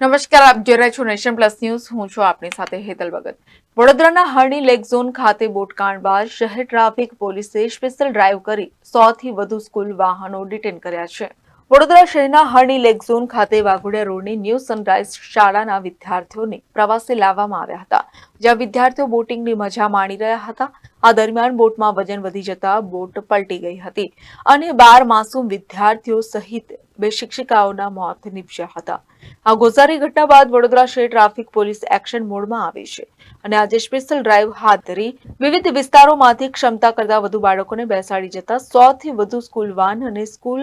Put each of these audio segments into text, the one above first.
નમસ્કાર, આપ જોઈ રહ્યા છો નેશન પ્લસ ન્યૂઝ. હું છું આપની સાથે હેતલ ભગત. વડોદરાના હરણી લેક ઝોન ખાતે બોટકાંડ બાદ શહેર ટ્રાફિક પોલીસે સ્પેશિયલ ડ્રાઈવ કરી સો થી વધુ સ્કૂલ વાહનો ડિટેન કર્યા છે. વડોદરા શહેરના હરણી લેક ઝોન ખાતે વાઘોડિયા રોડની ન્યૂ સનરાઈઝ શાળાના વિદ્યાર્થીઓને પ્રવાસે લાવવામાં આવ્યા હતા. જ્યાં વિદ્યાર્થીઓ બોટિંગની મજા માણી રહ્યા હતા. આ દરમિયાન બોટમાં વજન વધી જતા બોટ પલટી ગઈ હતી. અને બાર માસૂમ વિદ્યાર્થીઓ સહિત બે શિક્ષિકાઓના મોત નીપજ્યા હતા. આ ગોઝારી ઘટના બાદ વડોદરા શહેર ટ્રાફિક પોલીસ એક્શન મોડમાં આવી છે અને આજે સ્પેશિયલ ડ્રાઈવ હાથ ધરી વિવિધ વિસ્તારોમાંથી ક્ષમતા કરતા વધુ બાળકોને બેસાડી જતા સો થી વધુ સ્કૂલ વાન અને સ્કૂલ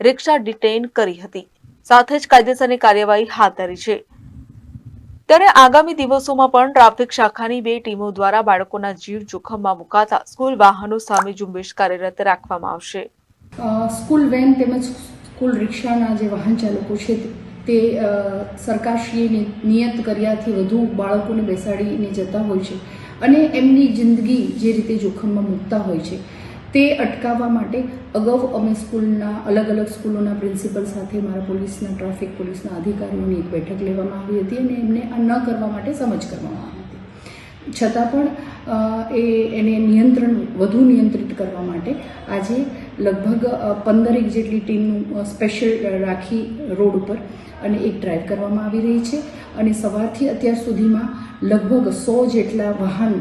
રિક્ષા ડિટેઇન કરી હતી. સાથે જ કાયદેસરની કાર્યવાહી હાથ ધરી છે. ત્યારે આગામી દિવસોમાં પણ ટ્રાફિક શાખાની બે ટીમો દ્વારા બાળકોના જીવ જોખમમાં મુકાતા સ્કૂલ વાહનો સામે ઝુંબેશ કાર્યરત રાખવામાં આવશે. સ્કૂલ વેન તેમજ સ્કૂલ રિક્ષાના જે વાહન ચાલકો છે તે સરકારશ્રીએ નિયત કર્યાથી વધુ બાળકોને બેસાડીને જતા હોય છે અને એમની જિંદગી જે રીતે જોખમમાં મૂકતા હોય છે તે અટકાવવા માટે અગાઉ અમે સ્કૂલના, અલગ અલગ સ્કૂલોના પ્રિન્સિપલ સાથે મારા પોલીસના, ટ્રાફિક પોલીસના અધિકારીઓની એક બેઠક લેવામાં આવી હતી અને એમને આ ન કરવા માટે સમજ કરવામાં આવી હતી. છતાં પણ એ એને નિયંત્રણ વધુ નિયંત્રિત કરવા માટે આજે લગભગ પંદરેક જેટલી ટીમનું સ્પેશિયલ રાખી રોડ ઉપર અને એક ડ્રાઈવ કરવામાં આવી રહી છે. અને સવારથી અત્યાર સુધીમાં લગભગ સો જેટલા વાહન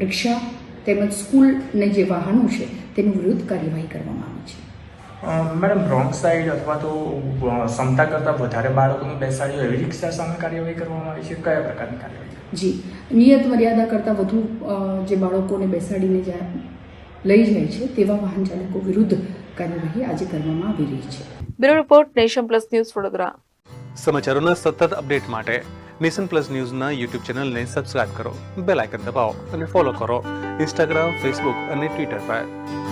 રિક્ષા તેમજ સ્કૂલને જે વાહનો છે તેનું વિરુદ્ધ કાર્યવાહી કરવામાં આવી છે. મેડમ રોંગ સાઈડ અથવા તો ક્ષમતા કરતાં વધારે બાળકોને બેસાડી હોય એવી રિક્ષા સામે કાર્યવાહી કરવામાં આવી છે? કયા પ્રકારની કાર્યવાહી? જી. નિયત મર્યાદા કરતાં વધુ જે બાળકોને બેસાડીને જ્યાં લઈ જાય છે તેવા વાહન ચાલકો વિરુદ્ધ કાર્યવાહી આજે કરવામાં આવી રહી છે. Bureau report nation plus news Vadodara. સમાચારોના સતત અપડેટ માટે નેશન પ્લસ ન્યૂઝના યુટ્યુબ ચેનલને સબસ્ક્રાઇબ કરો બેલ આઇકન દબાવો અને ફોલો કરો. ઇન્સ્ટાગ્રામ ફેસબુક અને ટ્વિટર પર.